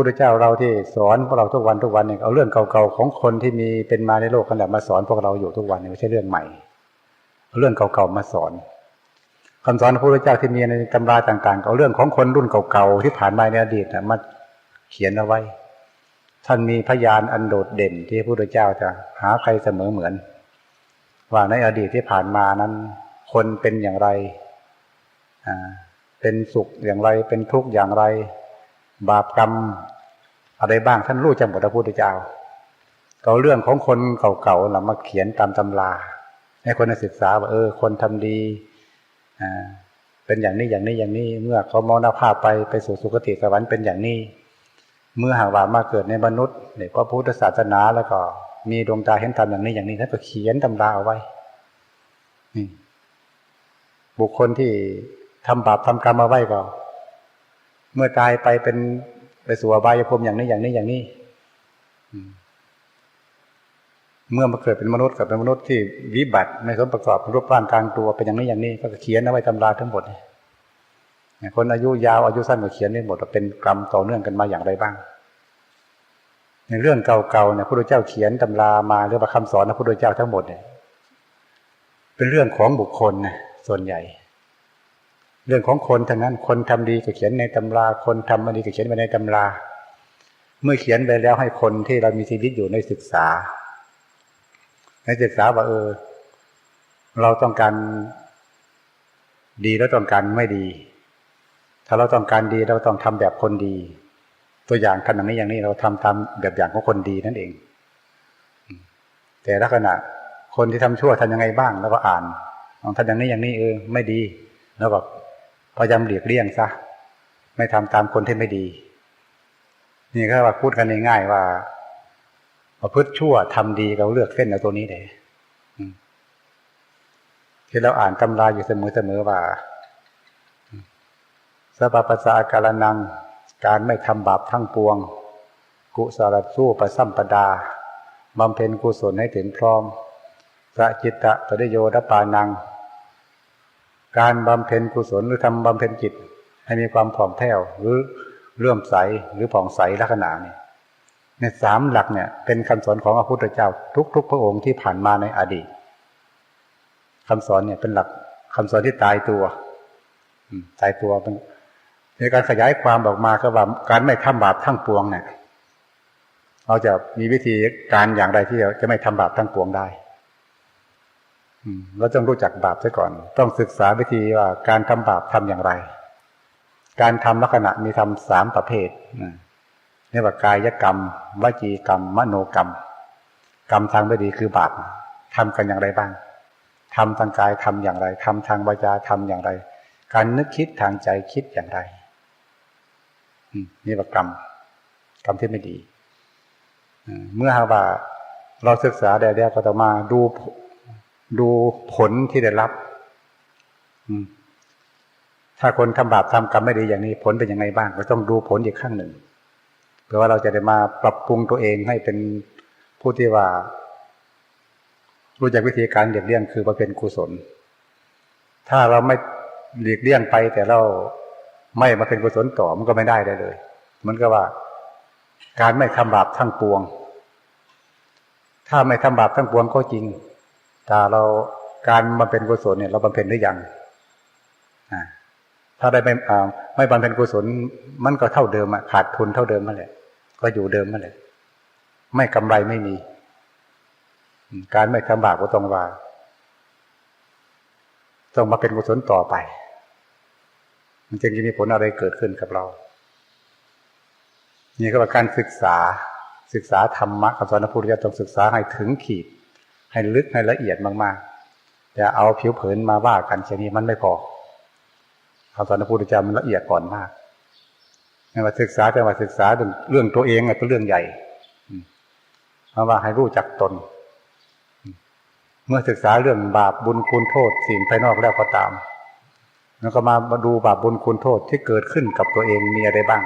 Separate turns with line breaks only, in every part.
พระพุทธเจ้าเราที่สอนพวกเราทุกวันทุกวันเนี่ยเอาเรื่องเก่าๆของคนที่มีเป็นมาในโลกกันแหละมาสอนพวกเราอยู่ทุกวันเนี่ยไม่ใช่เรื่องใหม่เอาเรื่องเก่าๆมาสอนคำสอนพระพุทธเจ้าที่มีในตำราต่างๆเอาเรื่องของคนรุ่นเก่าๆที่ผ่านมาในอดีตนะมาเขียนเอาไว้ ท่านมีพยานอันโดดเด่นที่พระพุทธเจ้าจะหาใครเสมอเหมือน ว่าในอดีตที่ผ่านมานั้น คนเป็นอย่างไรอ่าเป็นสุขอย่างไรเป็นทุกข์อย่างไร บาปกรรม อะไรบ้างท่านรู้จักหมดพระพุทธเจ้าเอาเรื่องของคนเก่าๆเรามาเขียนตามตำราให้คนศึกษาว่าเออ คนทำดีอ่าเป็นอย่างนี้อย่างนี้อย่างนี้ เมื่อเขามรณภาพไปไปสู่สุคติสวรรค์เป็นอย่างนี้ เมื่อหากว่ามาเกิดในมนุษย์ในพระพุทธศาสนาแล้วก็ มีดวงตาเห็นธรรมอย่างนี้อย่างนี้ท่านก็เขียนตำราเอาไว้นี่บุคคลที่ทำบาปทำกรรมมาไว้ก็ เมื่อตายไปเป็น ไปสู่อบายภูมิอย่างนี้อย่างนี้อย่างนี้เมื่อมาเกิดเป็นมนุษย์กับเป็นมนุษย์ที่วิบัติไม่สมประกอบรูปร่างกลางตัวเป็นอย่างนี้อย่างนี้ ก็เขียนเอาไว้ตำราทั้งหมดคนอายุยาวอายุสั้นก็เขียนได้หมดว่าเป็นกรรมต่อเนื่องกันมาอย่างไรบ้าง ในเรื่องเก่าๆเนี่ยพระพุทธเจ้าเขียนตำรามาหรือว่าคำสอนของพระพุทธเจ้าทั้งหมดเนี่ยเป็นเรื่องของบุคคลนะส่วนใหญ่ เรื่องของคนทั้งนั้น คนทำดีก็เขียนในตำรา คนทำไม่ดีก็เขียนไว้ในตำรา เมื่อเขียนไปแล้วให้คนที่เรามีชีวิตอยู่ในศึกษา ในศึกษาว่าเออ เราต้องการดีแล้วต้องการไม่ดี ถ้าเราต้องการดีเราต้องทำแบบคนดี ตัวอย่างขนาดนี้อย่างนี้เราทำตามแบบอย่างของคนดีนั่นเอง แต่ลักษณะคนที่ทำชั่วทำยังไงบ้างแล้วก็อ่านลองทำอย่างนี้อย่างนี้เออไม่ดี แล้วก็ พยายามหลีกเลี่ยงซะไม่ทำตามคนที่ไม่ดี นี่ก็ว่าพูดกันง่ายๆว่าประพฤติชั่วทำดีเราเลือกเส้นเอาตัวนี้เลยที่เราอ่านตำราอยู่เสมอๆว่าสัพพะสาการนัง การไม่ทำบาปทั้งปวง กุศลสู้ประสัมปดาบำเพ็ญกุศลให้ถึงพร้อม สะจิตตะปริโยดปานัง การบำเพ็ญกุศลหรือทำบำเพ็ญจิต ให้มีความผ่องแผ้วหรือเลื่อมใสหรือผ่องใสลักษณะนี่ในสามหลักเนี่ย เป็นคำสอนของพระพุทธเจ้า ทุก ๆ พระองค์ที่ผ่านมาในอดีตคำสอนเนี่ยเป็นหลักคำสอนที่ตายตัวตายตัวเป็นในการขยายความออกมาก็ว่าการไม่ทำบาปทั้งปวงเนี่ยเราจะมีวิธีการอย่างไรที่จะไม่ทำบาปทั้งปวงได้ เราต้องรู้จักบาปซะก่อน ต้องศึกษาวิธีว่าการทำบาปทำอย่างไร การทำลักษณะมีทำสามประเภทนี่ว่ากายกรรมวจีกรรม มโนกรรม กรรมทางไม่ดีคือบาปทำกันอย่างไรบ้างทำทางกายทำอย่างไรทำทางวาจาทำอย่างไร การนึกคิดทางใจคิดอย่างไรนี่ว่ากรรม กรรมที่ไม่ดีเมื่อหาว่าเราศึกษาแด้ก็จะมาดู ดูผลที่ได้รับถ้าคนทำบาปทำกรรมไม่ดีอย่างนี้ ผลเป็นยังไงบ้าง ก็ต้องดูผลอีกข้างหนึ่งเพื่อว่าเราจะได้มาปรับปรุงตัวเองให้เป็นผู้ที่ว่า รู้จักวิธีการเลียกเลี่ยงคือมาเป็นกุศล ถ้าเราไม่หลีกเลี่ยงไป แต่เราไม่มาเป็นกุศลต่อมันก็ไม่ได้ได้เลยมือนกับว่า การไม่ทำบาปทั้งปวง ถ้าไม่ทำบาปทั้งปวงก็จริง แต่เราการมาเป็นกุศลเนี่ยเราบำเพ็ญหรือยังถ้าได้ไม่ไม่บำเพ็ญกุศลมันก็เท่าเดิมอะขาดทุนเท่าเดิมมาแหละ ก็อยู่เดิมมาแหละ ไม่กำไรไม่มี การไม่ทำบาปก็ต้องว่าต้องมาเป็นกุศลต่อไป มันจึงจะมีผลอะไรเกิดขึ้นกับเรา นี่ก็เป็นการศึกษาศึกษาธรรมะคำสอนพระพุทธเจ้าต้องศึกษาให้ถึงขีด ให้ลึกให้ละเอียดมากๆจะเอาผิวเผินมาว่ากันเช่นนี้มันไม่พอคำสอนพระพุทธเจ้ามันละเอียดก่อนมากในว่าศึกษาแต่ว่าศึกษาเรื่องตัวเองเป็นเรื่องใหญ่เพราะว่าให้รู้จักตน เมื่อศึกษาเรื่องบาปบุญคุณโทษสิ่งภายนอกแล้วก็ตาม แล้วก็มาดูบาปบุญคุณโทษที่เกิดขึ้นกับตัวเองมีอะไรบ้าง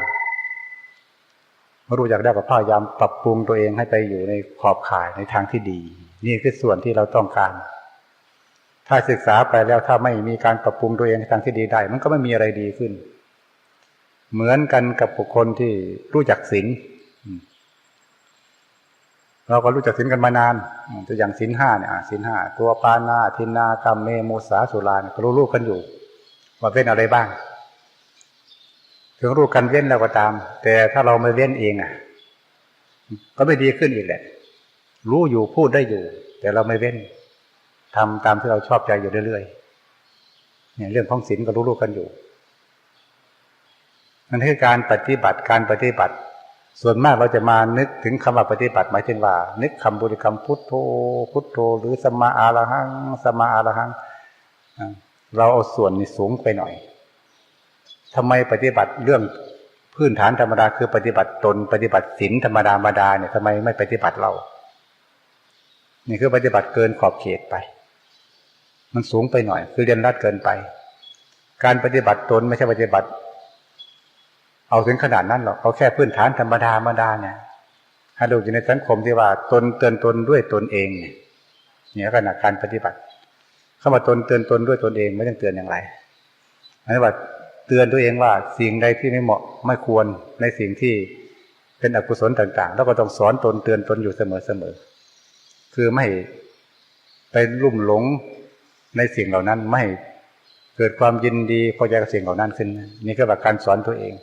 เมื่อรู้จักได้ก็พยายามปรับปรุงตัวเองให้ไปอยู่ในขอบข่ายในทางที่ดี นี่คือส่วนที่เราต้องการ ถ้าศึกษาไปแล้วถ้าไม่มีการปรับปรุงตัวเองในทางที่ดีได้ มันก็ไม่มีอะไรดีขึ้น เหมือนกันกับบุคคลที่รู้จักศีลเราก็รู้จักศีลกันมานานตัวอย่างศีลห้าเนี่ยศีลห้าตัวปานาทินากรรมเมโมสาสุราเนี่ยก็รู้ๆกันอยู่ ว่าเว้นอะไรบ้าง ถึงรู้กันเว้นแล้วก็ตาม แต่ถ้าเราไม่เว้นเองอะ ก็ไม่ดีขึ้นอีกแหละ รู้อยู่พูดได้อยู่ แต่เราไม่เว้นทำตามที่เราชอบใจอยู่เรื่อยๆเนี่ยเรื่องของศีลก็รู้ๆกันอยู่นั่นคือการปฏิบัติการปฏิบัติ ส่วนมากเราจะมานึกถึงคำว่าปฏิบัติหมายถึงว่า นึกคำบริกรรมพุทโธพุทโธ หรือสมาอาระหังสมาอาระหัง เราเอาส่วนนี้สูงไปหน่อยทำไมปฏิบัติเรื่องพื้นฐานธรรมดาคือปฏิบัติตนปฏิบัติศีลธรรมดาธรรมดาเนี่ยทำไมไม่ปฏิบัติเรา นี่คือปฏิบัติเกินขอบเขตไป มันสูงไปหน่อย คือเรียนรัดเกินไป การปฏิบัติตนไม่ใช่ปฏิบัติ เอาถึงขนาดนั้นหรอกเอาแค่พื้นฐานธรรมดาธรรมดาเนี่ยให้ดูอยู่ในสังคมที่ว่าตนเตือนตนด้วยตนเองเนี่ยเนี่ยขนาดการปฏิบัติ เข้ามาตนเตือนตนด้วยตนเองไม่ต้องเตือนอย่างไรหมายว่าเตือนตัวเองว่าสิ่งใดที่ไม่เหมาะไม่ควรในสิ่งที่เป็นอกุศลต่าง ๆ แล้วก็ต้องสอนตนเตือนตนอยู่เสมอๆ คือไม่ไปลุ่มหลงในสิ่งเหล่านั้นไม่เกิดความยินดีพอใจกับสิ่งเหล่านั้นขึ้น นี่ก็แบบการสอนตัวเอง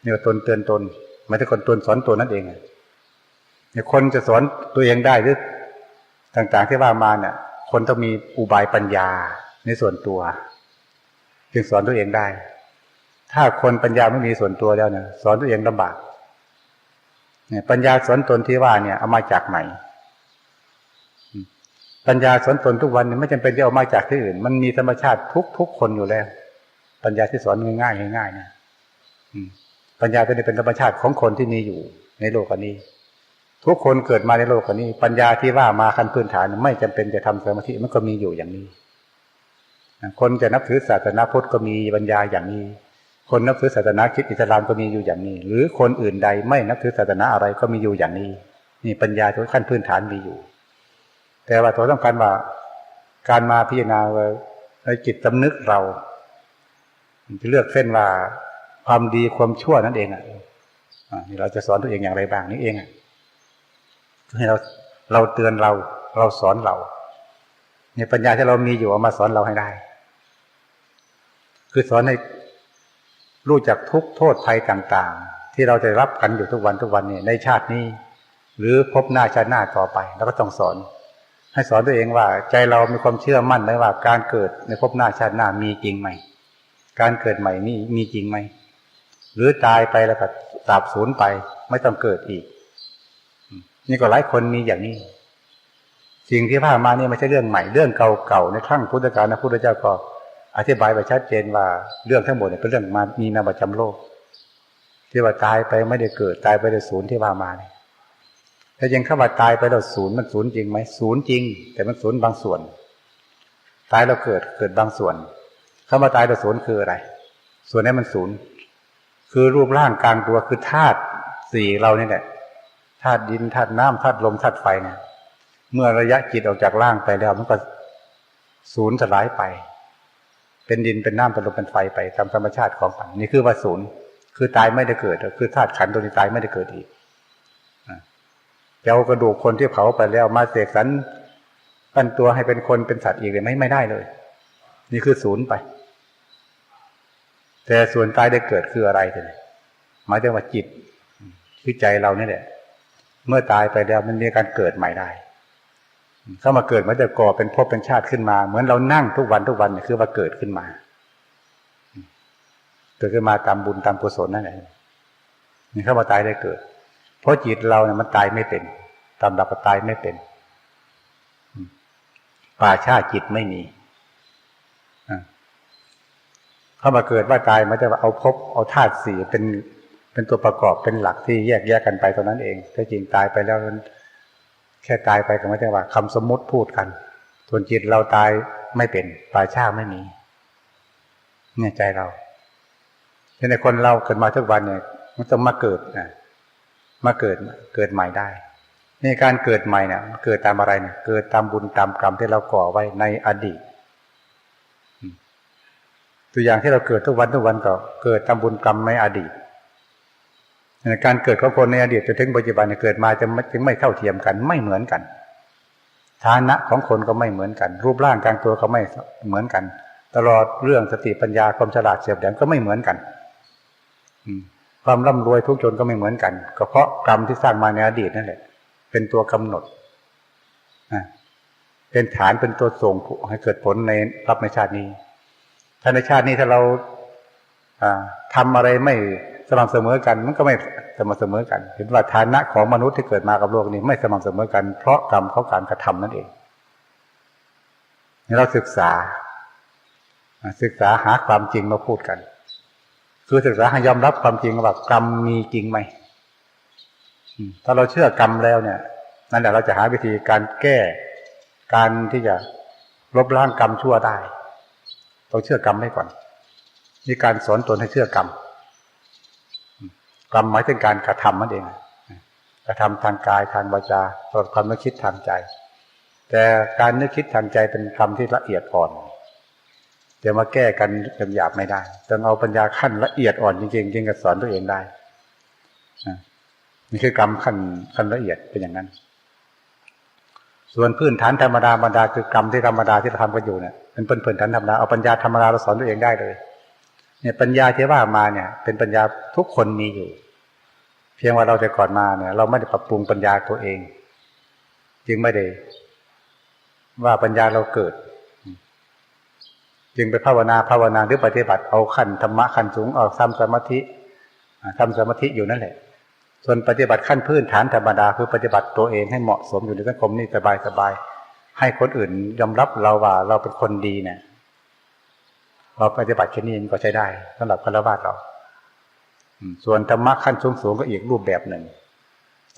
เนี่ว่าตนเตือนตนไม่ใช่คนตนสอนตัวนั่นเองเนี่ยคนจะสอนตัวเองได้หรือต่าง ๆ ที่ว่ามาเนี่ย คนต้องมีอุบายปัญญาในส่วนตัว จึงสอนตัวเองได้ ถ้าคนปัญญาไม่มีส่วนตัวแล้วเนี่ย สอนตัวเองลำบากเนี่ยปัญญาสอนตนที่ว่าเนี่ยเอามาจากไหน ปัญญาสอนตนทุกวันไม่จำเป็นจะเอามาจากที่อื่น มันมีธรรมชาติทุกทุกคนอยู่แล้ว ปัญญาที่สอนง่ายๆง่ายๆนี่ปัญญาตัวนี้เป็นธรรมชาติของคนที่มีอยู่ในโลกนี้ ทุกคนเกิดมาในโลกนี้ ปัญญาที่ว่ามาขั้นพื้นฐาน ไม่จำเป็นจะทำสมาธิมันก็มีอยู่อย่างนี้ คนจะนับถือศาสนาพุทธก็มีปัญญาอย่างนี้ คนนับถือศาสนาคริสต์อิสลามก็มีอยู่อย่างนี้ หรือคนอื่นใดไม่นับถือศาสนาอะไรก็มีอยู่อย่างนี้ นี่ปัญญาทุกขั้นพื้นฐานมีอยู่ แต่ว่าตัวต้องการว่า การมาพิจารณาในจิตสำนึกเราจะเลือกเส้นว่าความดีความชั่วนั่นเองอะนี่เราจะสอนตัวเองอย่างไรบ้างนี่เองอะให้เราเราเตือนเรา เราสอนเราเนี่ยปัญญาที่เรามีอยู่เอามาสอนเราให้ได้ คือสอนให้รู้จักทุกโทษภัยต่าง ๆ ที่เราจะรับกันอยู่ทุกวันทุกวันเนี่ยในชาตินี้ หรือพบหน้าชาติหน้าต่อไป แล้วก็ต้องสอน ให้สอนตัวเองว่า ใจเรามีความเชื่อมั่นไหมว่า การเกิดในภพหน้าชาติหน้ามีจริงไหมการเกิดใหม่นี่มีจริงไหมหรือตายไปแล้วก็สาบสูญไป ไม่ต้องเกิดอีก นี่ก็หลายคนมีอย่างนี้ สิ่งที่ผ่านมานี่ไม่ใช่เรื่องใหม่เรื่องเก่าๆในครั้งพุทธกาลนะพุทธเจ้าก็ อธิบายไปชัดเจนว่าเรื่องทั้งหมดเนี่ยเป็นเรื่องมามีมาประจำโลก ที่ว่าตายไปไม่ได้เกิดตายไปได้ศูนย์ที่ว่ามาเนี่ย ถ้ายังเข้ามาตายไปแล้วศูนย์มันศูนย์จริงไหมศูนย์จริง แต่มันศูนย์บางส่วน ตายแล้วเกิดเกิดบางส่วน เข้ามาตายแล้วศูนย์คืออะไร ส่วนนี้มันศูนย์คือรูปร่างกลางตัวคือธาตุสี่เราเนี่ยแหละธาตุดินธาตุน้ำธาตุลมธาตุไฟเนี่ยเมื่อระยะจิตออกจากร่างไปแล้วมันก็ศูนย์สลายไป เป็นดินเป็นน้ำเป็นลมเป็นไฟไปตามธรรมชาติของมันนี่คือว่าศูนย์คือตายไม่ได้เกิด คือธาตุขันตัวนี้ตายไม่ได้เกิดอีก จะเอากระดูกคนที่เผาไปแล้วมาเสกสรรปั้นตัวให้เป็นคนเป็นสัตว์อีกเลยไม่ไม่ได้เลย นี่คือศูนย์ไป แต่ส่วนตายได้เกิดคืออะไรเนี่ยหมายถึงว่าจิตคือใจเรานี่แหละ เมื่อตายไปแล้วมันมีการเกิดใหม่ได้เข้ามาเกิดมันจะก่อเป็นภพเป็นชาติขึ้นมา เหมือนเรานั่งทุกวันทุกวันเนี่ยคือว่าเกิดขึ้นมาเกิดขึ้นมาตามบุญตามกุศลนั่นแหละนี่เข้ามาตายได้เกิด เพราะจิตเราเนี่ยมันตายไม่เป็นตามดับก็ตายไม่เป็น ป่าชาจิตไม่มีเข้ามาเกิดว่าตายมันจะเอาพบเอาธาตุสี่เป็นเป็นตัวประกอบเป็นหลักที่แยกแยกกันไปตรงนั้นเองถ้าจริงตายไปแล้วแค่ตายไปก็ไม่ใช่ว่าคำสมมติพูดกัน ส่วนจิตเราตายไม่เป็นปลาชาไม่มีเนี่ยใจเราในคนเราเกิดมาทุกวันเนี่ย มันต้องมาเกิดนะ มาเกิดเกิดใหม่ได้ ในการเกิดใหม่เนี่ยเกิดตามอะไรเนี่ยเกิดตามบุญตามกรรมที่เราก่อไว้ในอดีต ตัวอย่างที่เราเกิดทุกวันทุกวันก็เกิดทำบุญกรรมในอดีตการเกิดของคนในอดีตจนถึงปัจจุบันเกิดมาจะจึงไม่เท่าเทียมกันไม่เหมือนกันฐานะของคนก็ไม่เหมือนกัน รูปร่างกลางตัวก็ไม่เหมือนกัน ตลอดเรื่องสติปัญญาความฉลาดเฉียบแหลมก็ไม่เหมือนกัน ความร่ำรวยทุกจนก็ไม่เหมือนกันก็เพราะกรรมที่สร้างมาในอดีตนั่นแหละ เป็นตัวกำหนดเป็นฐานเป็นตัวส่งให้เกิดผลในรับในชาตินี้ ถ้าในชาตินี้ถ้าเราทำอะไรไม่สม่ำเสมอกัน มันก็ไม่สม่ำเสมอกัน เห็นว่าฐานะของมนุษย์ที่เกิดมากับโลกนี้ไม่สม่ำเสมอกัน เพราะกรรมเขาการกระทำนั่นเองเราศึกษา ศึกษาหาความจริงมาพูดกัน คือศึกษาให้ยอมรับความจริงว่ากรรมมีจริงไหมถ้าเราเชื่อกรรมแล้วเนี่ย นั่นแหละเราจะหาวิธีการแก้การที่จะลบล้างกรรมชั่วได้ต้องเชื่อกรรมไว้ก่อน มีการสอนตนให้เชื่อกรรม กรรมหมายถึงการกระทำนั่นเอง กระทำทางกายทางวาจาตลอดความนึกคิดทางใจ แต่การนึกคิดทางใจเป็นคำที่ละเอียดอ่อน จะมาแก้กันเป็นหยาบไม่ได้ต้องเอาปัญญาขั้นละเอียดอ่อนจริงๆจึงจะสอนตัวเองได้นี่คือกรรมขั้นขั้นละเอียดเป็นอย่างนั้น ส่วนพื้นฐานธรรมดาธรรมดาคือกรรมที่ธรรมดาที่เราทำกันอยู่เนี่ยเป็นพื้นฐานธรรมดาเอาปัญญาธรรมดาเราสอนตัวเองได้เลยเนี่ยปัญญาที่ว่ามาเนี่ย เป็นปัญญาทุกคนมีอยู่ เพียงว่าเราแต่ก่อนมาเนี่ย เราไม่ได้ปรับปรุงปัญญาตัวเอง จึงไม่ได้ว่าปัญญาเราเกิด จึงไปภาวนาภาวนาหรือปฏิบัติเอาขั้นธรรมะขั้นสูงเอาทำสมาธิทำสมาธิอยู่นั่นแหละ ส่วนปฏิบัติขั้นพื้นฐานธรรมดาคือปฏิบัติตัวเองให้เหมาะสมอยู่ในสังคมนี่สบายสบายให้คนอื่นยอมรับเราว่าเราเป็นคนดีเนี่ยเราปฏิบัติเช่นี้ก็ใช้ได้สำหรับคารวะเราส่วนธรรมะขั้นสูงสูงก็อีกรูปแบบหนึ่ง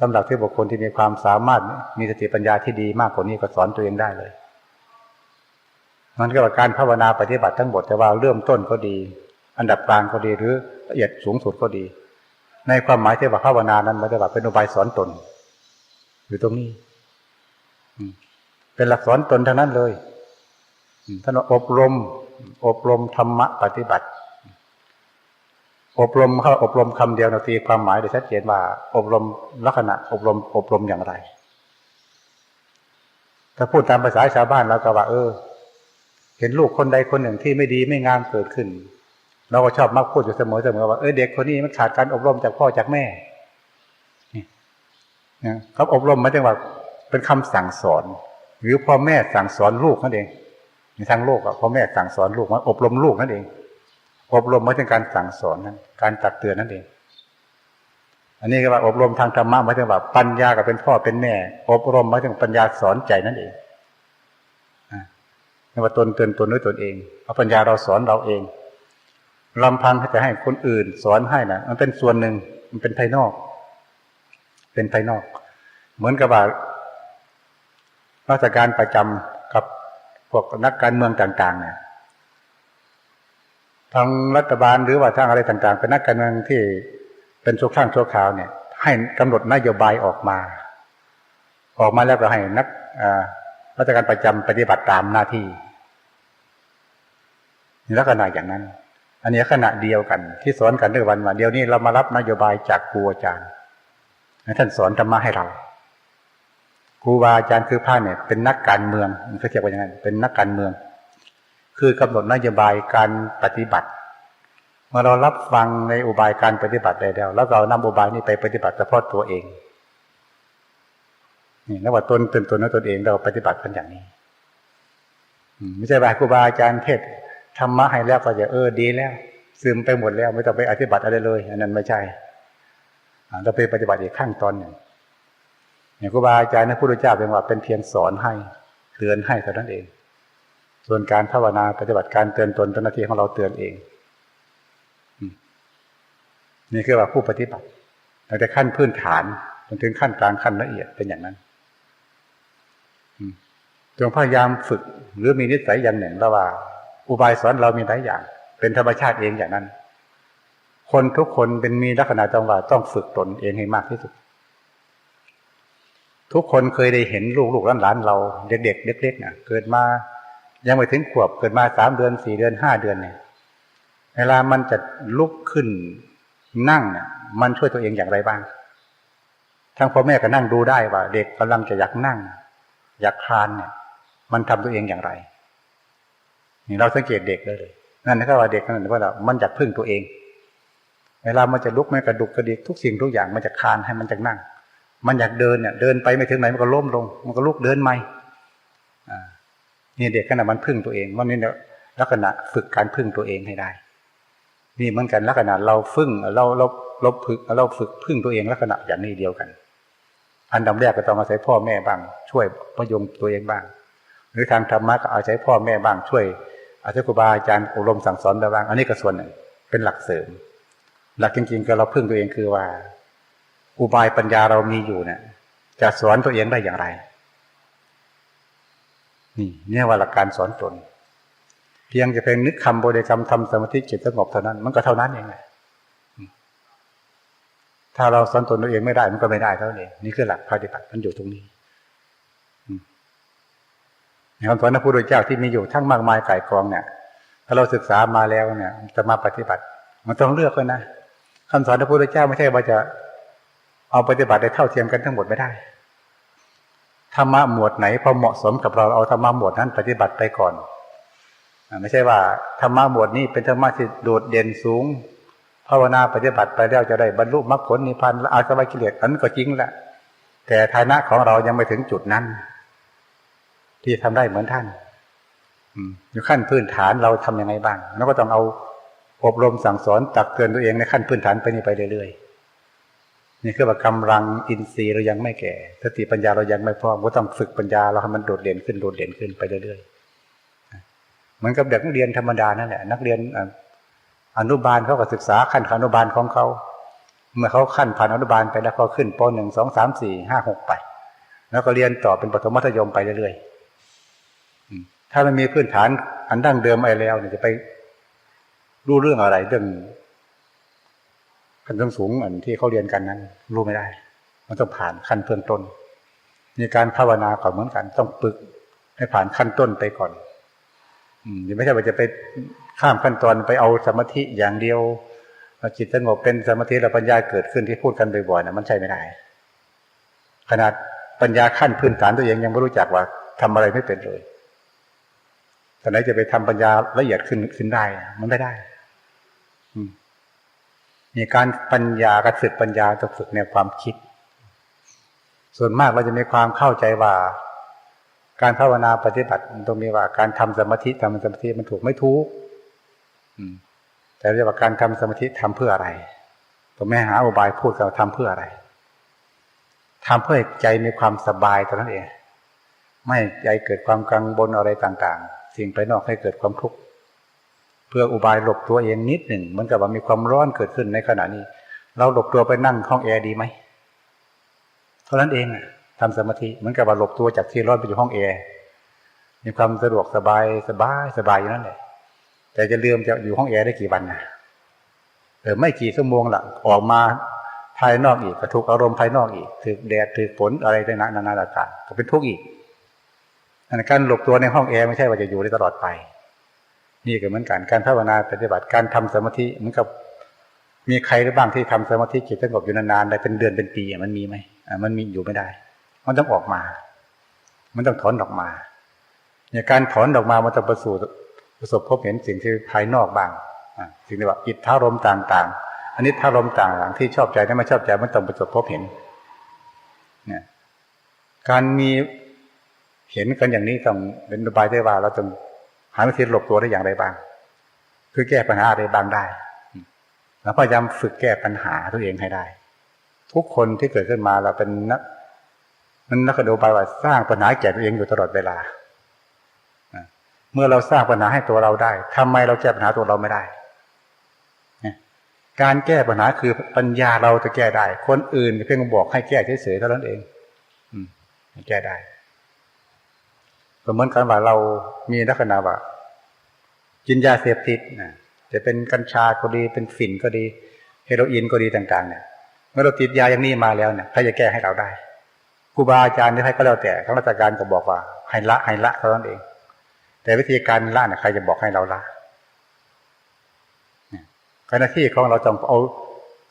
สำหรับที่บุคคลที่มีความสามารถมีสติปัญญาที่ดีมากกว่านี้ก็สอนตัวเองได้เลย มันก็ว่าการภาวนาปฏิบัติทั้งหมดแต่ว่าเริ่มต้นก็ดี อันดับกลางก็ดีหรือละเอียดสูงสุดก็ดี ในความหมายที่ว่าภาวนานั้นมันจะว่าเป็นอุบายสอนตน อยู่ตรงนี้เป็นหลักสอนตนเท่านั้นเลยท่านอบรม อบรมธรรมะปฏิบัติ อบรมเขาอบรมคำเดียวนาทีความหมายโดยชัดเจนว่า อบรมลักษณะ อบรม อบรมอย่างไร ถ้าพูดตามภาษาชาวบ้านเราก็ว่า เออ เห็นลูกคนใดคนหนึ่งที่ไม่ดีไม่งามเกิดขึ้น เราก็ชอบมักพูดอยู่เสมอเสมอว่าเออเด็กคนนี้มันขาดการอบรมจากพ่อจากแม่นี่ครับอบรมไม่ใช่ว่าเป็นคำสั่งสอน หรือพ่อแม่สั่งสอนลูกนั่นเองในทางโลกอะพ่อแม่สั่งสอนลูกมาอบรมลูกนั่นเอง อบรมไม่ใช่การสั่งสอนนั้นการตักเตือนนั่นเองอันนี้ก็ว่าอบรมทางธรรมะหมายถึงว่าปัญญากับเป็นพ่อเป็นแม่ อบรมหมายถึงปัญญาสอนใจนั่นเอง นี่ว่าตนเตือนตนด้วยตนเองเอาปัญญาเราสอนเราเองลำพังจะให้คนอื่น สอนให้นะมันเป็นส่วนหนึ่งมันเป็นภายนอก เป็นภายนอก เหมือนกับว่าราชการประจำกับพวกนักการเมืองต่างๆเนี่ยทางรัฐบาลหรือว่าทางอะไรต่าง ๆ เป็นนักการเมืองที่เป็นชั่วข้างชั่วคราวเนี่ย ให้กำหนดนโยบายออกมา ออกมาแล้วก็ให้นัก ราชการประจำปฏิบัติตามหน้าที่นี่ลักษณะอย่างนั้น อันนี้ขณะเดียวกัน ที่สอนกันด้วยวันว่าเดียวนี้เรามารับนโยบายจากครูอาจารย์ท่านสอนธรรมะให้เราครูบาอาจารย์คือพระเนี่ยเป็นนักการเมืองมันเขาเรียกว่าอย่างนั้น เป็นนักการเมือง คือกำหนดนโยบายการปฏิบัติเมื่อเรารับฟังในอุบายการปฏิบัติใดแล้วแล้วเรานำอุบายนี้ไปปฏิบัติเฉพาะตัวเอง นี่นว่าตนตนตนนั้นตนเองเราปฏิบัติกันอย่างนี้ไม่ใช่ว่าครูบาอาจารย์เทศธรรมะให้แล้วก็จะเออดีแล้ว ซึมไปหมดแล้วไม่ต้องไปอธิบัติอะไรเลย อันนั้นไม่ใช่เราไปปฏิบัติอีกขั้นตอนหนึ่งอย่างครูบาอาจารย์นะพุทธเจ้าเป็นว่าเป็นเพียงสอนให้เตือนให้เท่านั้นเอง ส่วนการภาวนาปฏิบัติการเตือนตนเป็นหน้าที่ของเราเตือนเองนี่คือว่าผู้ปฏิบัติตั้งแต่ขั้นพื้นฐานจนถึงขั้นกลางขั้นละเอียดเป็นอย่างนั้น จงพยายามฝึก หรือมีนิสัยอย่างหนึ่งแล้วว่า อุบายสอนเรามีหลายอย่าง เป็นธรรมชาติเองอย่างนั้น คนทุกคนเป็นมีลักษณะจังหวะต้องฝึกตนเองให้มากที่สุด ทุกคนเคยได้เห็นลูกลูกหลานเราเด็กๆเล็กๆเนี่ยเกิดมายังไม่ถึงขวบเกิดมาสามเดือนสี่เดือนห้าเดือนเนี่ยเวลามันจะลุกขึ้นนั่งเนี่ยมันช่วยตัวเองอย่างไรบ้างทั้งพ่อแม่ก็นั่งดูได้ว่า เด็กกำลังจะอยากนั่ง อยากคลานเนี่ย มันทำตัวเองอย่างไรนี่เราสังเกตเด็กได้เลย นั่นนะครับว่าเด็กนั่นว่ามันอยากพึ่งตัวเอง เวลามันจะลุกแม้กระดุกกระดิกทุกสิ่งทุกอย่างมันจะคานให้มันจะนั่ง มันอยากเดินเนี่ยเดินไปไม่ถึงไหนมันก็ล้มลง มันก็ลุกเดินใหม่นี่เด็กขณะมันพึ่งตัวเองว่านี่เนี่ยลักษณะฝึกการพึ่งตัวเองให้ได้ นี่เหมือนกันลักษณะเราฝึ่งเราเราเราฝึกเราฝึกพึ่งตัวเองลักษณะอย่างนี้เดียวกัน อันดับแรกก็ต้องอาศัยพ่อแม่บ้าง ช่วยพยุงตัวเองบ้าง หรือทางธรรมะก็อาศัยพ่อแม่บ้างช่วย อาศัยครูบาอาจารย์อบรมสั่งสอนไปบ้าง อันนี้ก็ส่วนหนึ่งเป็นหลักเสริม หลักจริงๆก็เราพึ่งตัวเองคือว่า อุบายปัญญาเรามีอยู่เนี่ยจะสอนตัวเองได้อย่างไร นี่เนี่ยว่าหลักการสอนตนเพียงจะเพียงนึกคำบริกรรมทำสมาธิจิตสงบเท่านั้น มันก็เท่านั้นเองไงถ้าเราสอนตนตัวเองไม่ได้มันก็ไม่ได้เท่านั้นี่คือหลักปฏิบัติมันอยู่ตรงนี้ คำสอนพระพุทธเจ้าที่มีอยู่ทั้งมากมายไก่กองเนี่ย ถ้าเราศึกษามาแล้วเนี่ยจะมาปฏิบัติ มันต้องเลือกกันนะคำสอนพระพุทธเจ้าไม่ใช่ว่าจะเอาปฏิบัติได้เท่าเทียมกันทั้งหมดไม่ได้ธรรมะหมวดไหนพอเหมาะสมกับเราเอาธรรมะหมวดนั้นปฏิบัติไปก่อนไม่ใช่ว่าธรรมะหมวดนี้เป็นธรรมะที่โดดเด่นสูงภาวนาปฏิบัติไปแล้วจะได้บรรลุมรรคผลนิพพานอาสวะกิเลสอันก็จริงแหละแต่ฐานะของเรายังไม่ถึงจุดนั้น ที่ทำได้เหมือนท่านอยู่ขั้นพื้นฐานเราทํำยังไงบ้างเราก็ต้องเอาอบรมสั่งสอนตักเตือนตัวเองในขั้นพื้นฐานไปนี่ไปเรื่อยๆนี่คือว่ากำลังอินทรีย์เรายังไม่แก่สติปัญญาเรายังไม่พร้อมก็ต้องฝึกปัญญาเราให้มันโดดเด่นขึ้นโดดเด่นขึ้นไปเรื่อยๆเหมือนกับเด็กนักเรียนธรรมดานั่นแหละนักเรียนอนุบาลเขาก็ศึกษาขั้นอนุบาลของเขาเมื่อเขาขั้นผ่านอนุบาลไปแล้วเขาขึ้นปหนึ่งสองสามสี่ห้าหกไป แล้วก็เรียนต่อเป็นปฐมมัธยมไปเรื่อยๆ ถ้ามันมีพื้นฐานอันดั้งเดิมอะไรแล้วเนี่ยจะไปรู้เรื่องอะไรเรื่องขั้นสูงอันที่เขาเรียนกันนั้น รู้ไม่ได้ มันต้องผ่านขั้นเบื้องต้นในการภาวนาก็เหมือนกัน ต้องปึกให้ผ่านขั้นต้นไปก่อน อืมไม่ใช่ว่าจะไปข้ามขั้นตอนไปเอาสมาธิอย่างเดียวจิตสงบเป็นสมาธิแล้วปัญญาเกิดขึ้นที่พูดกันบ่อยๆนะมันใช่ไม่ได้ ขนาดปัญญาขั้นพื้นฐานตัวเองยังไม่รู้จักว่าทำอะไรไม่เป็นเลย แต่ไหนจะไปทำปัญญาละเอียดขึ้นขึ้นได้ มันไม่ได้มีการปัญญาการฝึกปัญญาต้องฝึกในความคิด ส่วนมากเราจะมีความเข้าใจว่า การภาวนาปฏิบัติมันต้องมีว่าการทำสมาธิทำสมาธิมันถูกไม่ถูกแต่เรียกว่าการทำสมาธิทำเพื่ออะไรผมไม่หาอุบายพูดกันทำเพื่ออะไรทำเพื่อใจมีความสบายเท่านั้นเอง ไม่ใจเกิดความกังวลอะไรต่าง ๆ สิ่งไปนอกให้เกิดความทุกข์เพื่ออุบายหลบตัวเองนิดหนึ่งเหมือนกับว่ามีความร้อนเกิดขึ้นในขณะนี้ เราหลบตัวไปนั่งห้องแอร์ดีไหมเท่านั้นเองทำสมาธิเหมือนกับว่าหลบตัวจากที่ร้อนไปอยู่ห้องแอร์มีความสะดวกสบายสบายสบายอยู่นั่นแหละแต่จะเลื่อมจะอยู่ห้องแอร์ได้กี่วันนะเออไม่กี่ชั่วโมงละออกมาภายนอกอีกกระทุกอารมณ์ภายนอกอีกถือแดดถือฝนอะไรต่างๆนานาต่างๆก็เป็นทุกข์อีก การหลบตัวในห้องแอร์ไม่ใช่ว่าจะอยู่ได้ตลอดไป นี่ก็เหมือนกันการภาวนาปฏิบัติการทำสมาธิเหมือนกับมีใครหรือบ้างที่ทำสมาธิจิตสงบอยู่นานๆได้เป็นเดือนเป็นปีมันมีไหมมันมีอยู่ไม่ได้ มันต้องออกมา มันต้องถอนออกมาเนี่ยการถอนออกมามันต้องประสูประสบพบเห็นสิ่งที่ภายนอกบ้างสิ่งที่ว่าอิทธารมต่าง ๆ อันนี้ทารมต่างๆที่ชอบใจที่ไม่ชอบใจมันต้องประสบพบเห็นเนี่ยการมี เห็นกันอย่างนี้ต้องเป็นระบายได้ว่าเราจะหาวิธีหลบตัวได้อย่างไรบ้าง คือแก้ปัญหาอะไรบ้างได้ แล้วพยายามฝึกแก้ปัญหาตัวเองให้ได้ ทุกคนที่เกิดขึ้นมาเราเป็นนักมันนักโดดไปว่าสร้างปัญหาแก่ตัวเองอยู่ตลอดเวลาเมื่อเราสร้างปัญหาให้ตัวเราได้ทำไมเราแก้ปัญหาตัวเราไม่ได้ การแก้ปัญหาคือปัญญาเราจะแก้ได้ คนอื่นเพียงบอกให้แก้เฉยๆเท่านั้นเอง อืแก้ได้ ก็เหมือนกันว่าเรามีลักษณะว่ากินยาเสพติดนะจะเป็นกัญชาก็ดีเป็นฝิ่นก็ดีเฮโรอีนก็ดีต่างๆเนี่ยเมื่อเราติดยาอย่างนี้มาแล้วเนี่ยใครจะแก้ให้เราได้ครูบาอาจารย์ที่ให้ก็แล้วแต่ทางราชการก็บอกว่าให้ละให้ละเท่านั้นเอง แต่วิธีการละเนี่ยใครจะบอกให้เราละหน้าที่ของเราต้องเอา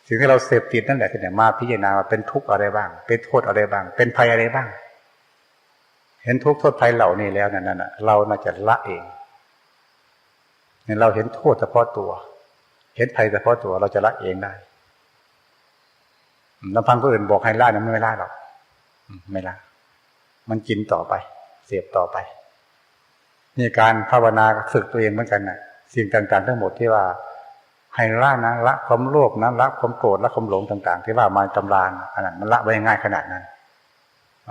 สิ่งที่เราเสพติดนั่นแหละที่เนี่ยมาพิจารณาว่าเป็นทุกข์อะไรบ้าง เป็นโทษอะไรบ้าง เป็นภัยอะไรบ้าง เห็นทุกข์โทษภัยเหล่านี้แล้วนั่นน่ะเราน่าจะละเองเนี่ยเราเห็นโทษเฉพาะตัว เห็นภัยเฉพาะตัวเราจะละเองได้ลำพังคนอื่นบอกให้ละนะไม่ละหรอกไม่ละมันกินต่อไป เสพต่อไป นี่การภาวนาฝึกตัวเองเหมือนกันน่ะ สิ่งต่างๆ ทั้งหมดที่ว่าให้ละนะละความโลภนะละความโกรธละความหลงต่าง ๆ ที่ว่ามาตำรานอันนั้นมันละไว้ง่ายขนาดนั้น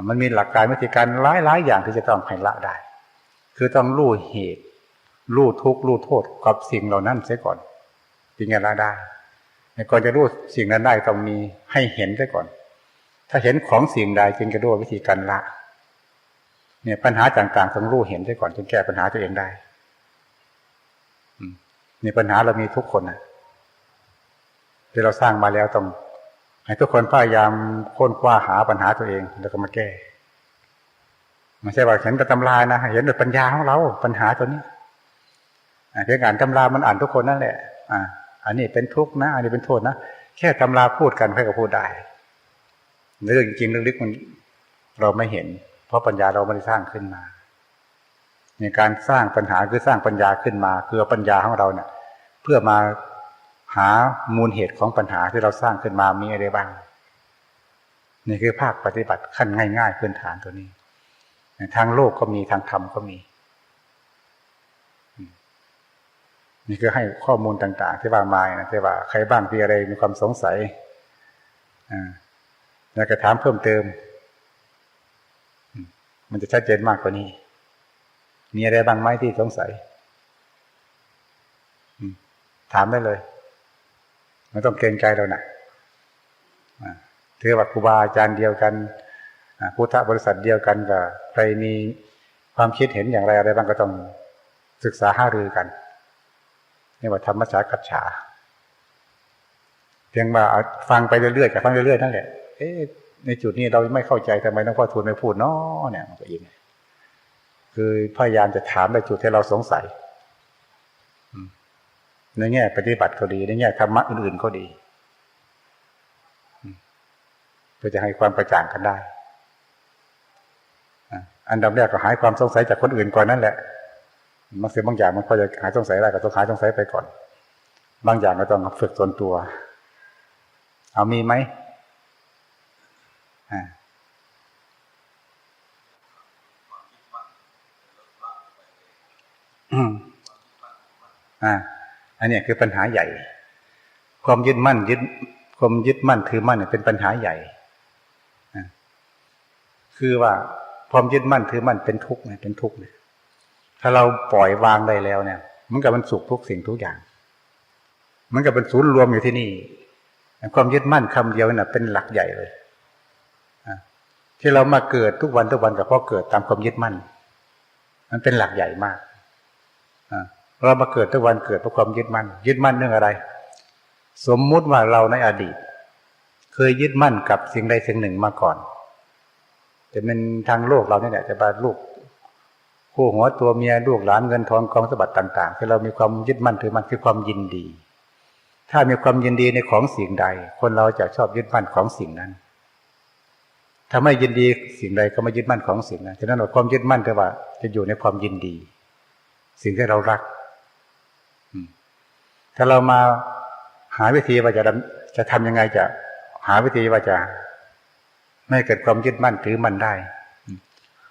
มันมีหลักการวิธีการหลายๆอย่างที่จะต้องให้ละได้ คือต้องรู้เหตุรู้ทุกข์รู้โทษกับสิ่งเหล่านั้นเสียก่อนจึงจะละได้ก่อนจะรู้สิ่งนั้นได้ต้องมีให้เห็นเสียก่อน ถ้าเห็นของสิ่งใดจึงจะรู้วิธีการละ เนี่ยปัญหาต่างๆต้องรู้เห็นเสียก่อนจึงแก้ปัญหาตัวเองได้นี่ปัญหาเรามีทุกคนนะที่เราสร้างมาแล้วต้อง ให้ทุกคนพยายามค้นคว้าหาปัญหาตัวเอง แล้วก็มาแก้ไม่ใช่ว่าเห็นแต่ตำรานะเห็นแต่ปัญญาของเรา ปัญหาตัวนี้เพียงอ่านตำรามันอ่านทุกคนนั่นแหละ อ่า อันนี้เป็นทุกข์นะ อันนี้เป็นโทษนะแค่ตำราพูดกันใครก็พูดได้เรื่องจริงๆลึกๆมันเราไม่เห็น เพราะปัญญาเราไม่ได้สร้างขึ้นมาในการสร้างปัญหาคือสร้างปัญญาขึ้นมา คือปัญญาของเราเนี่ยเพื่อมา หามูลเหตุของปัญหาที่เราสร้างขึ้นมามีอะไรบ้าง นี่คือภาคปฏิบัติขั้นง่ายๆพื้นฐานตัวนี้ ทางโลกก็มีทางธรรมก็มี นี่คือให้ข้อมูลต่าง ๆ ที่ว่ามานะที่ว่าใครบ้างที่อะไรมีความสงสัยอ่าแล้วก็ถามเพิ่มเติม มันจะชัดเจนมากกว่านี้ มีอะไรบ้างไหมที่สงสัยถามได้เลย ไม่ต้องเกรงใจเรานะถือว่าครูบาอาจารย์เดียวกันพุทธบริษัทเดียวกันกับใครมีความคิดเห็นอย่างไรอะไรบ้างก็ต้องศึกษาห้ารือกันนี่ว่าธรรมชากัจฉาเพียงว่าฟังไปเรื่อยๆกับฟังเรื่อยๆนั่นแหละเอ๊ะในจุดนี้เราไม่เข้าใจทำไมต้องพ่อทูลไม่พูดเนาะเนี่ยมันก็อินคือพยายามจะถามในจุดที่เราสงสัย ในแง่ปฏิบัติก็ดี ในแง่ธรรมะอื่นๆก็ดีเพื่อจะให้ความกระจ่างกันได้ อันดับแรกก็หายความสงสัยจากคนอื่นก่อนนั่นแหละบางสิ่งบางอย่างมันพอจะหายสงสัยได้ก็ต้องหายสงสัยไปก่อน บางอย่างก็ต้องฝึกตนตัว เอามีไหมอ่า อันนี้คือปัญหาใหญ่ ความยึดมั่นยึดความยึดมั่นถือมั่นเนี่ยเป็นปัญหาใหญ่คือว่าความยึดมั่นถือมั่นเป็นทุกข์เนี่ยเป็นทุกข์เนี่ยถ้าเราปล่อยวางได้แล้วเนี่ย มันกับมันสุขทุกสิ่งทุกอย่าง มันกับเป็นศูนย์รวมอยู่ที่นี่ความยึดมั่นคำเดียวน่ะ เป็นหลักใหญ่เลยที่เรามาเกิดทุกวันทุกวันกับเพราะเกิดตามความยึดมั่น มันเป็นหลักใหญ่มาก เรามาเกิดทุกวันเกิดเพราะความยึดมั่น ยึดมั่นเรื่องอะไร สมมุติว่าเราในอดีต เคยยึดมั่นกับสิ่งใดสิ่งหนึ่งมาก่อนจะเป็นทางโลกเราเนี่ยแหละจะบาลูกคู่หัวตัวเมียลูกหลานเงินทองกองสมบัติต่างๆที่เรามีความยึดมั่นถือมันคือความยินดี ถ้ามีความยินดีในของสิ่งใด คนเราจะชอบยึดมั่นของสิ่งนั้นถ้าไม่ยินดีสิ่งใดก็ไม่ยึดมั่นของสิ่งนั้นฉะนั้นความยึดมั่นก็ว่า จะอยู่ในความยินดี สิ่งที่เรารัก ถ้าเรามาหาวิธีว่าจะจะทำยังไงจะหาวิธีว่าจะ ไม่เกิดความยึดมั่นถือมั่นได้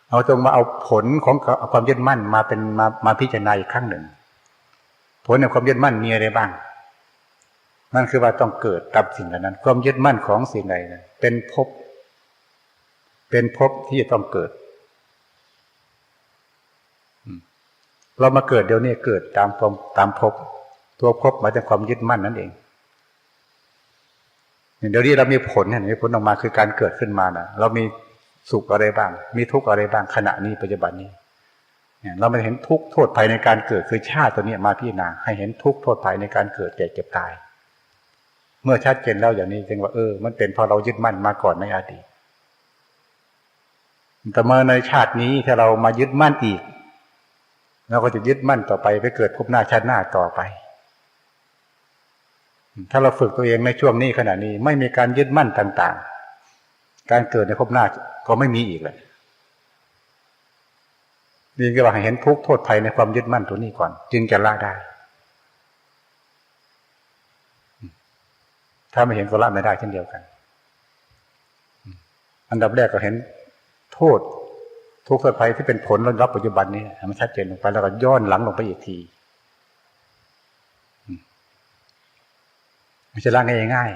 เอาตรงมาเอาผลของความยึดมั่นมาเป็นมามาพิจารณาอีกครั้งหนึ่ง ผลในความยึดมั่นมีอะไรบ้างนั่นคือว่าต้องเกิดตับสิ่งเหล่านั้น ความยึดมั่นของสิ่งใดเป็นภพเป็นภพที่จะต้องเกิด เรามาเกิดเดี๋ยวนี้เกิดตามความตามภพ ตัวภพมาจากความยึดมั่นนั่นเองเดี๋ยวนี้เรามีผลเห็นไหมผลออกมาคือการเกิดขึ้นมานะเรามีสุขอะไรบ้าง มีทุกข์อะไรบ้างขณะนี้ปัจจุบันนี้เนี่ยเราไม่เห็นทุกข์โทษภัยในการเกิดคือชาติตัวนี้มาพิจารณาให้เห็นทุกข์โทษภัยในการเกิดแก่เจ็บตาย เมื่อชัดเจนแล้วอย่างนี้จึงว่าเออ มันเป็นเพราะเรายึดมั่นมาก่อนในอดีตแต่เมื่อในชาตินี้ถ้าเรามายึดมั่นอีกเราก็จะยึดมั่นต่อไปไปเกิดภพหน้าชาติหน้าต่อไป ถ้าเราฝึกตัวเองในช่วงนี้ขณะนี้ ไม่มีการยึดมั่นต่าง ๆ การเกิดในภพหน้าก็ไม่มีอีกเลยนี่ก็ว่าเห็นทุกข์โทษภัยในความยึดมั่นตัวนี้ก่อน จึงจะละได้ ถ้าไม่เห็นก็ละไม่ได้เช่นเดียวกัน อันดับแรกก็เห็นโทษทุกข์โทษภัยที่เป็นผลรับปัจจุบันนี้มันชัดเจนลงไปแล้วก็ย้อนหลังลงไปอีกที ไม่ใช่ละง่าย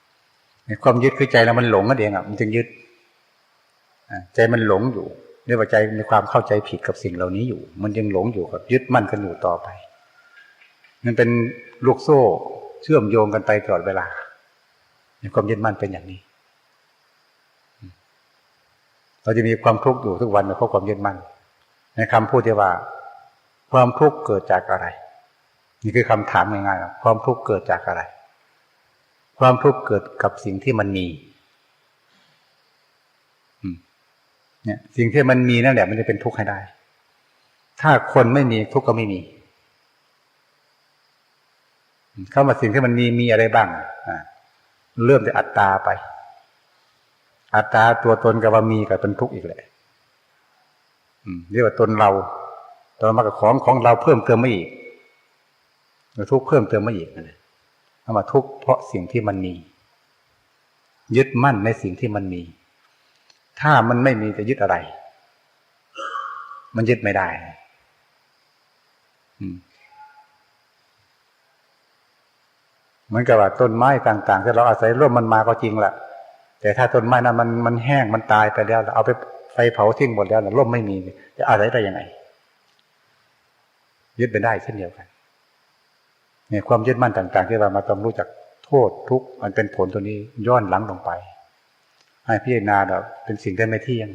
ๆในความยึดคือใจเรามันหลงกันเองอะมันจึงยึดใจมันหลงอยู่เรียกว่าใจมีความเข้าใจผิดกับสิ่งเหล่านี้อยู่ มันยังหลงอยู่กับยึดมั่นกันอยู่ต่อไป มันเป็นลูกโซ่เชื่อมโยงกันไปตลอดเวลาในความยึดมั่นเป็นอย่างนี้ เราจะมีความทุกข์อยู่ทุกวันเพราะความยึดมั่นในคำพูดที่ว่า ความทุกข์เกิดจากอะไร นี่คือคำถามง่ายๆความทุกข์เกิดจากอะไร ความทุกข์เกิดกับสิ่งที่มันมีเนี่ย สิ่งที่มันมีนั่นแหละมันจะเป็นทุกข์ให้ได้ ถ้าคนไม่มีทุกข์ก็ไม่มี เข้ามาสิ่งที่มันมีมีอะไรบ้าง อ่าเริ่มจากอัตตาไป อัตตาตัวตนกับว่ามีกับเป็นทุกข์อีกแหละเรียกว่าตนเราตอนมากับของของเราเพิ่มเติมไม่อีกทุกข์เพิ่มเติมไม่อีกนะ เอามาทุกข์เพราะสิ่งที่มันมี ยึดมั่นในสิ่งที่มันมี ถ้ามันไม่มีจะยึดอะไร มันยึดไม่ได้มเหมือนกับว่าต้นไม้ต่าง ๆ ที่เราอาศัยร่วมมันมาก็จริงแหละแต่ถ้าต้นไม้นั้นมันมันแห้งมันตายไปแล้วเอาไปไฟเผาทิ้งหมดแล้วร่มไม่มี จะอาศัยได้ยังไง ยึดไปได้เช่นเดียวกัน เนี่ยความยึดมั่นต่าง ๆ ที่เรามาต้องรู้จักโทษทุกข์มันเป็นผลตัวนี้ย้อนหลังลงไป ให้พิจารณาเราเป็นสิ่งที่ไม่เที่ยง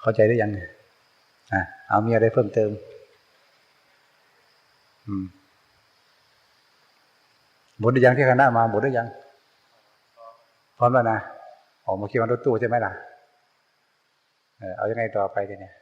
เข้าใจได้ยังเนี่ยอะเอามีอะไรเพิ่มเติม อืมบทได้ยังที่คณะมาบทได้ยัง พร้อมแล้วนะออกมาคิดว่ารถตู้ใช่ไหมล่ะ เออเอายังไงต่อไปเนี่ย